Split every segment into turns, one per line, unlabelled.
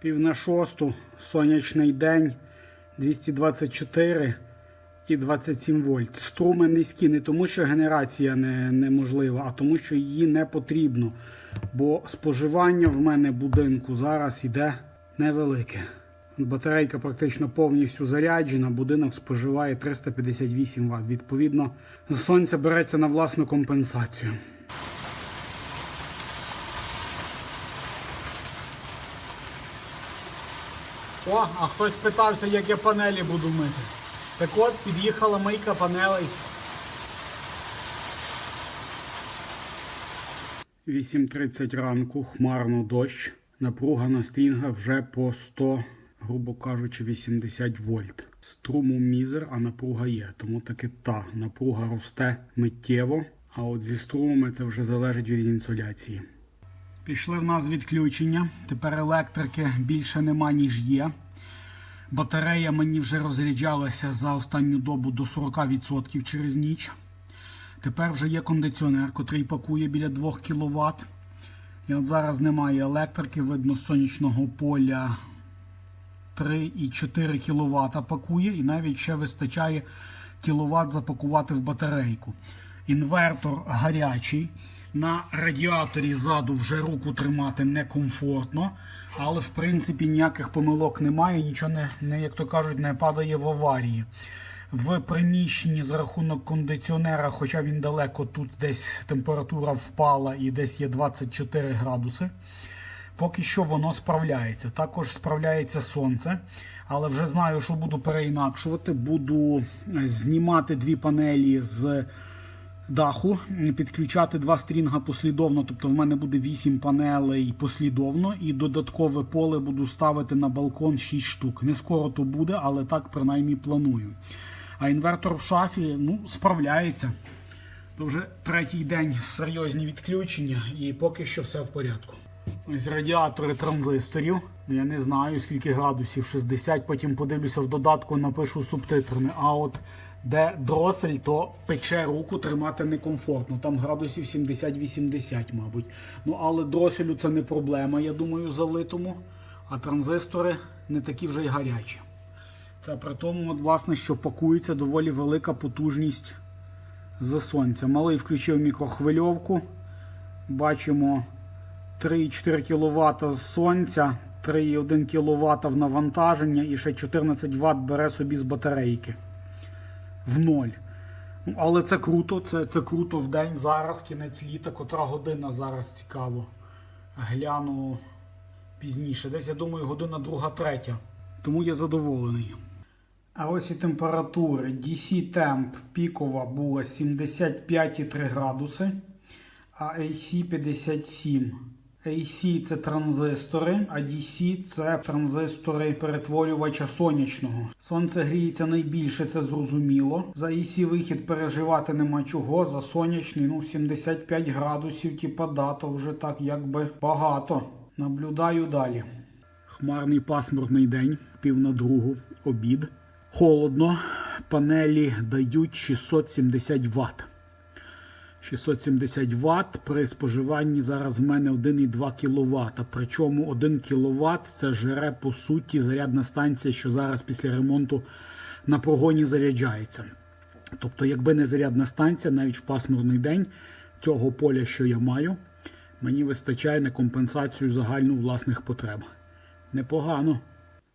Пів на шосту, сонячний день, 224 і 27 вольт. Струми низькі не тому, що генерація не, неможлива, а тому, що її не потрібно. Бо споживання в мене будинку зараз іде невелике. Батарейка практично повністю заряджена, будинок споживає 358 Вт. Відповідно, з сонця береться на власну компенсацію. О, а хтось питався, як я панелі буду мити. Так от, під'їхала мийка панелей. 8.30 ранку, хмарно дощ. Напруга на стрінгах вже по 100, грубо кажучи, 80 вольт. Струму мізер, а напруга є. Тому таки та напруга росте миттєво. А от зі струмами це вже залежить від інсоляції. Пішли в нас відключення. Тепер електрики більше нема, ніж є. Батарея мені вже розряджалася за останню добу до 40% через ніч. Тепер вже є кондиціонер, котрий пакує біля 2 кВт. І от зараз немає електрики, видно, з сонячного поля 3,4 кВт пакує, і навіть ще вистачає кВт запакувати в батарейку. Інвертор гарячий. На радіаторі ззаду вже руку тримати некомфортно, але в принципі ніяких помилок немає, нічого не, не як то кажуть, не падає в аварії. В приміщенні за рахунок кондиціонера, хоча він далеко, тут десь температура впала і десь є 24 градуси. Поки що воно справляється. Також справляється сонце. Але вже знаю, що буду переінакшувати. Буду е, знімати дві панелі з даху, підключати два стрінга послідовно. Тобто в мене буде 8 панелей послідовно, і додаткове поле буду ставити на балкон 6 штук. Не скоро то буде, але так принаймні планую. А інвертор в шафі ну, справляється. То вже третій день серйозні відключення, і поки що все в порядку. Ось радіатори транзисторів. Я не знаю скільки градусів, 60, потім подивлюся в додатку, напишу субтитрами. А от де дросель, то пече руку тримати некомфортно. Там градусів 70-80, мабуть. Ну, але дроселю це не проблема, я думаю, залитому. А транзистори не такі вже й гарячі. Це при тому, от, власне, що пакується доволі велика потужність з сонця. Малий включив мікрохвильовку. Бачимо 3,4 кВт з сонця, 3,1 кВт в навантаження і ще 14 Вт бере собі з батарейки. В ноль. Ну, але це круто, це, це круто в день. Зараз кінець літа, котра година зараз цікаво. Гляну пізніше. Десь, я думаю, година друга, третя. Тому я задоволений. А ось і температури. DC темп пікова була 75,3 градуси, а AC 57. AC це транзистори, а DC це транзистори перетворювача сонячного. Сонце гріється найбільше, це зрозуміло. За AC вихід переживати нема чого. За сонячний, ну 75 градусів, типа да, вже так якби багато. Наблюдаю далі. Хмарний пасмурний день, пів на другу, обід. Холодно. Панелі дають 670 Вт. 670 Вт при споживанні зараз в мене 1,2 кВт. Причому 1 кВт це жере по суті зарядна станція, що зараз після ремонту на прогоні заряджається. Тобто, якби не зарядна станція, навіть в пасмурний день цього поля, що я маю, мені вистачає на компенсацію загальну власних потреб. Непогано.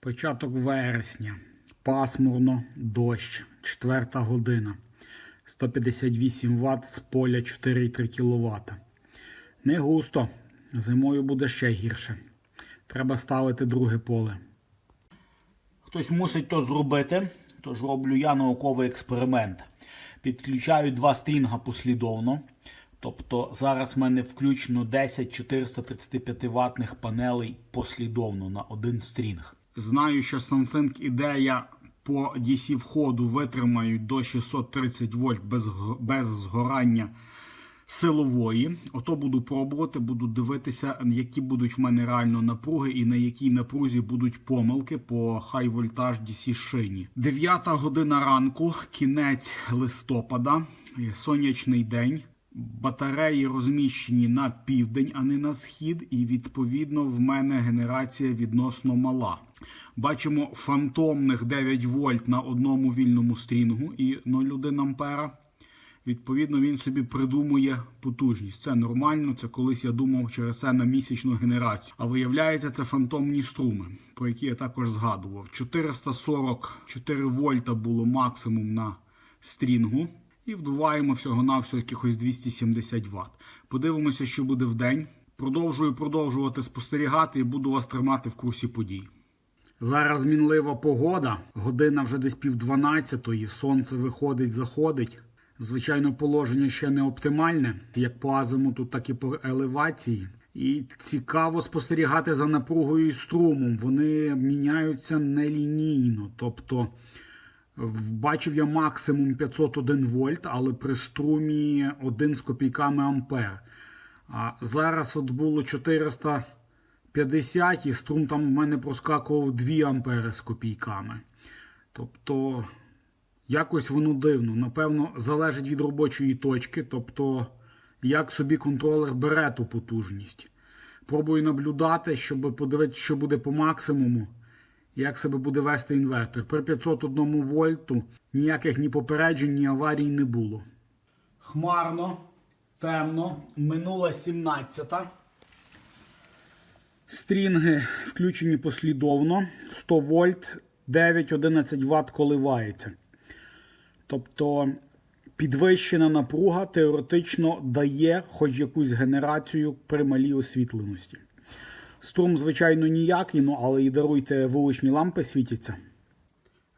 Початок вересня. Пасмурно, дощ, 4 година. 158 Вт з поля 4,3 кВт. Не густо. Зимою буде ще гірше. Треба ставити друге поле. Хтось мусить то зробити, тож роблю я науковий експеримент. Підключаю два стрінга послідовно. Тобто зараз в мене включено 10 435 ватних панелей послідовно на один стрінг. Знаю, що SunSync ідея по DC входу витримають до 630 вольт без, без згорання силової. Ото буду пробувати, буду дивитися, які будуть в мене реально напруги і на якій напрузі будуть помилки по хай вольтаж DC шині. 9 година ранку, кінець листопада, сонячний день. Батареї розміщені на південь, а не на схід, і відповідно в мене генерація відносно мала. Бачимо фантомних 9 вольт на одному вільному стрінгу і 0,1 ампера. Відповідно, він собі придумує потужність. Це нормально. Це колись я думав через це на місячну генерацію. А виявляється, це фантомні струми, про які я також згадував. 444 вольта було максимум на стрінгу. І вдуваємо всього-навсього якихось 270 Вт. Подивимося, що буде в день. Продовжую продовжувати спостерігати і буду вас тримати в курсі подій. Зараз мінлива погода. Година вже десь пів дванадцятої. Сонце виходить, заходить. Звичайно, положення ще не оптимальне, як по азимуту, так і по елевації. І цікаво спостерігати за напругою і струмом. Вони міняються нелінійно. Тобто бачив я максимум 501 вольт, але при струмі 1 з копійками ампер. А зараз от було 450 і струм там в мене проскакував 2 ампери з копійками. Тобто якось воно дивно. Напевно, залежить від робочої точки, тобто як собі контролер бере ту потужність. Пробую наблюдати, щоб подивитися, що буде по максимуму, як себе буде вести інвертор. При 501 вольту ніяких ні попереджень, ні аварій не було. Хмарно, темно, минула 17. Стрінги включені послідовно. 100 вольт, 9-11 Вт коливається. Тобто підвищена напруга теоретично дає хоч якусь генерацію при малій освітленості. Струм, звичайно, ніякий, ну але і даруйте вуличні лампи світяться.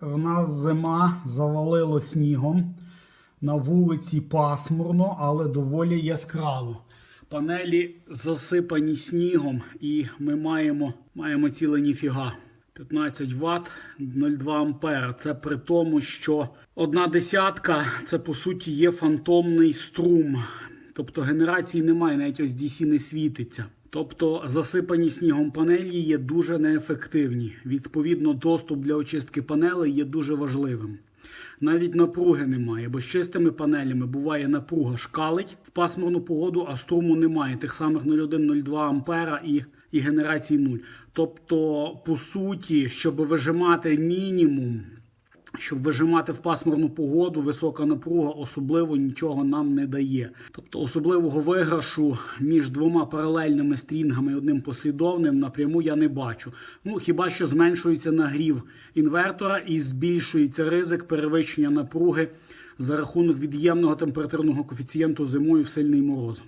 В нас зима завалило снігом. На вулиці пасмурно, але доволі яскраво. Панелі засипані снігом, і ми маємо, маємо ціле ніфіга. 15 Вт, 0,2 ампера. Це при тому, що одна десятка це по суті є фантомний струм. Тобто генерації немає, навіть ось DC не світиться. Тобто засипані снігом панелі є дуже неефективні. Відповідно, доступ для очистки панелей є дуже важливим. Навіть напруги немає, бо з чистими панелями буває напруга шкалить в пасмурну погоду, а струму немає тих самих 0,1-0,2 ампера і, і генерації 0. Тобто, по суті, щоб вижимати мінімум, щоб вижимати в пасмурну погоду, висока напруга особливо нічого нам не дає. Тобто особливого виграшу між двома паралельними стрінгами одним послідовним напряму я не бачу. Ну хіба що зменшується нагрів інвертора і збільшується ризик перевищення напруги за рахунок від'ємного температурного коефіцієнту зимою в сильний мороз.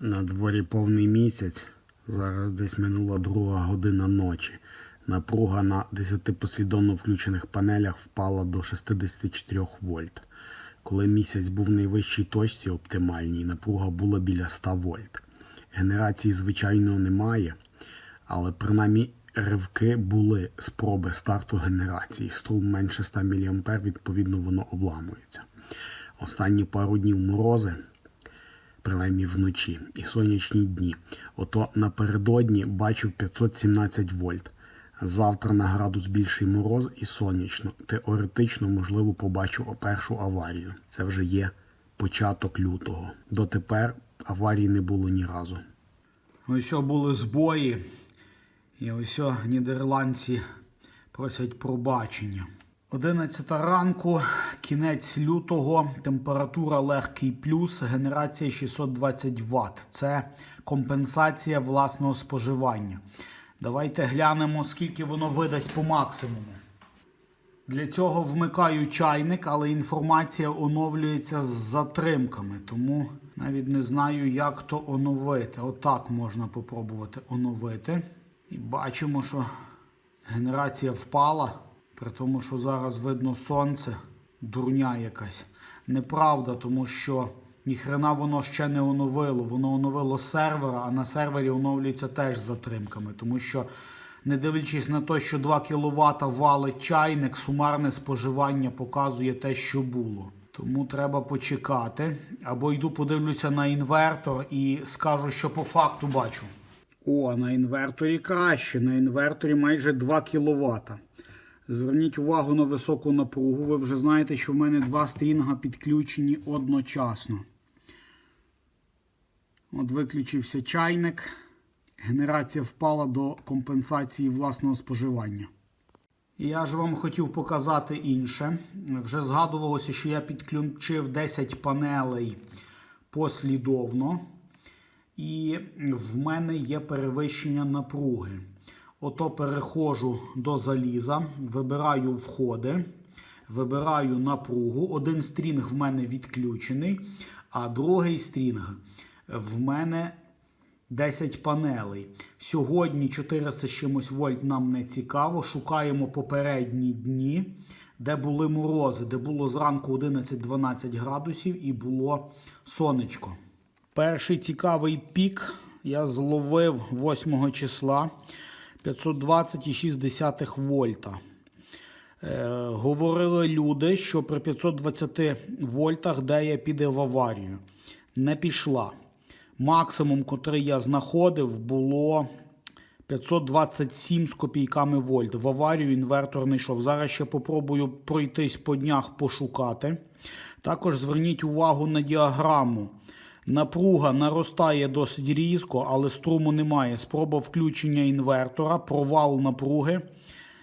На дворі повний місяць. Зараз десь минула друга година ночі. Напруга на 10 послідовно включених панелях впала до 64 вольт. Коли місяць був в найвищій точці оптимальній, напруга була біля 100 вольт. Генерації, звичайно, немає, але принаймні ривки були спроби старту генерації. Струм менше 100 мА, відповідно, воно обламується. Останні пару днів морози принаймні вночі, і сонячні дні. Ото напередодні бачив 517 вольт. Завтра на градус більший мороз і сонячно. Теоретично, можливо, побачу першу аварію. Це вже є початок лютого. Дотепер аварії не було ні разу.
Ось були збої, і ось нідерландці просять пробачення. 11 ранку, кінець лютого, температура легкий плюс, генерація 620 Вт. Це компенсація власного споживання. Давайте глянемо, скільки воно видасть по максимуму. Для цього вмикаю чайник, але інформація оновлюється з затримками, тому навіть не знаю, як то оновити. Отак можна попробувати оновити. І бачимо, що генерація впала, при тому, що зараз видно сонце, дурня якась. Неправда, тому що ніхрена воно ще не оновило. Воно оновило з сервера, а на сервері оновлюється теж з затримками, тому що. Не дивлячись на те, що 2 кВт валить чайник, сумарне споживання показує те, що було. Тому треба почекати. Або йду подивлюся на інвертор і скажу, що по факту бачу. О, на інверторі краще. На інверторі майже 2 кВт. Зверніть увагу на високу напругу. Ви вже знаєте, що в мене два стрінга підключені одночасно. От виключився чайник. Генерація впала до компенсації власного споживання. І я ж вам хотів показати інше. Вже згадувалося, що я підключив 10 панелей послідовно. І в мене є перевищення напруги. Ото переходжу до заліза, вибираю входи, вибираю напругу. Один стрінг в мене відключений, а другий стрінг в мене 10 панелей. Сьогодні 400 з чимось вольт нам не цікаво. Шукаємо попередні дні, де були морози, де було зранку 11-12 градусів і було сонечко. Перший цікавий пік я зловив 8 числа 520,6 вольта. Е, говорили люди, що при 520 вольтах дея піде в аварію. Не пішла. Максимум, котрий я знаходив, було 527 з копійками вольт. В аварію інвертор не йшов. Зараз ще попробую пройтись по днях пошукати. Також зверніть увагу на діаграму. Напруга наростає досить різко, але струму немає. Спроба включення інвертора, провал напруги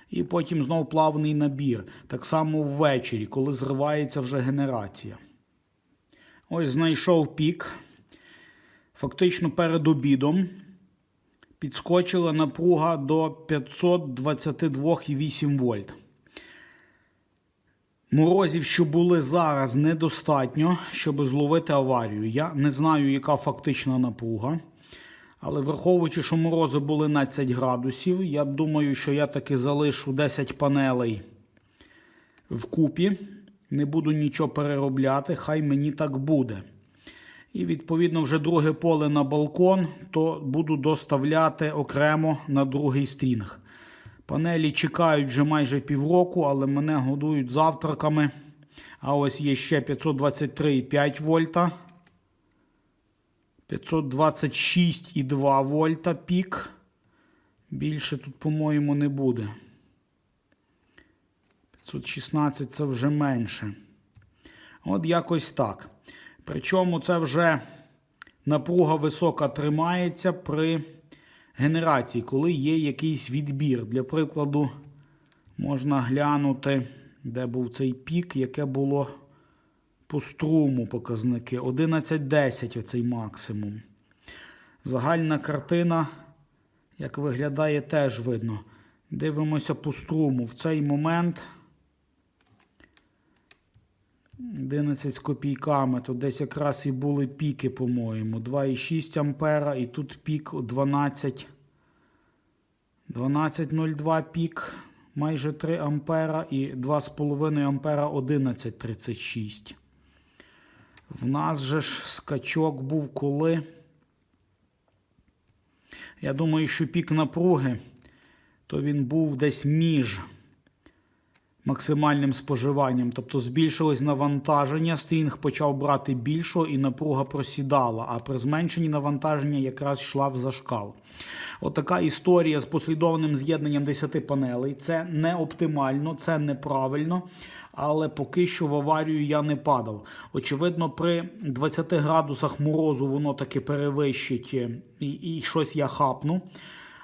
і потім знов плавний набір. Так само ввечері, коли зривається вже генерація. Ось знайшов пік. Фактично перед обідом підскочила напруга до 522,8 вольт. Морозів, що були зараз, недостатньо, щоб зловити аварію. Я не знаю, яка фактична напруга. Але враховуючи, що морози були 11 градусів, я думаю, що я таки залишу 10 панелей вкупі. Не буду нічого переробляти, хай мені так буде. І відповідно вже друге поле на балкон, то буду доставляти окремо на другий стрінг. Панелі чекають вже майже півроку, але мене годують завтраками. А ось є ще 523,5 вольта. 526,2 вольта пік. Більше тут, по-моєму, не буде. 516 це вже менше. От якось так. Причому це вже напруга висока тримається при генерації, коли є якийсь відбір. Для прикладу, можна глянути, де був цей пік, яке було по струму показники. 11,10 оцей максимум. Загальна картина, як виглядає, теж видно. Дивимося по струму. В цей момент 11 з копійками, то десь якраз і були піки, по-моєму. 2,6 ампера і тут пік 12. 12,02 пік, майже 3 ампера і 2,5 ампера 11,36. В нас же ж скачок був коли. Я думаю, що пік напруги, то він був десь між максимальним споживанням. Тобто збільшилось навантаження, стрінг почав брати більшого і напруга просідала, а при зменшенні навантаження якраз йшла в зашкал. Отака історія з послідовним з'єднанням 10 панелей. Це не оптимально, це неправильно. Але поки що в аварію я не падав. Очевидно, при 20 градусах морозу воно таки перевищить і, і щось я хапну.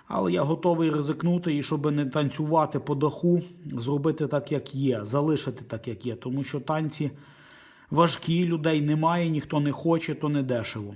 Але я готовий ризикнути і щоб не танцювати по даху, зробити так, як є, залишити так, як є. Тому що танці важкі, людей немає, ніхто не хоче, то не дешево.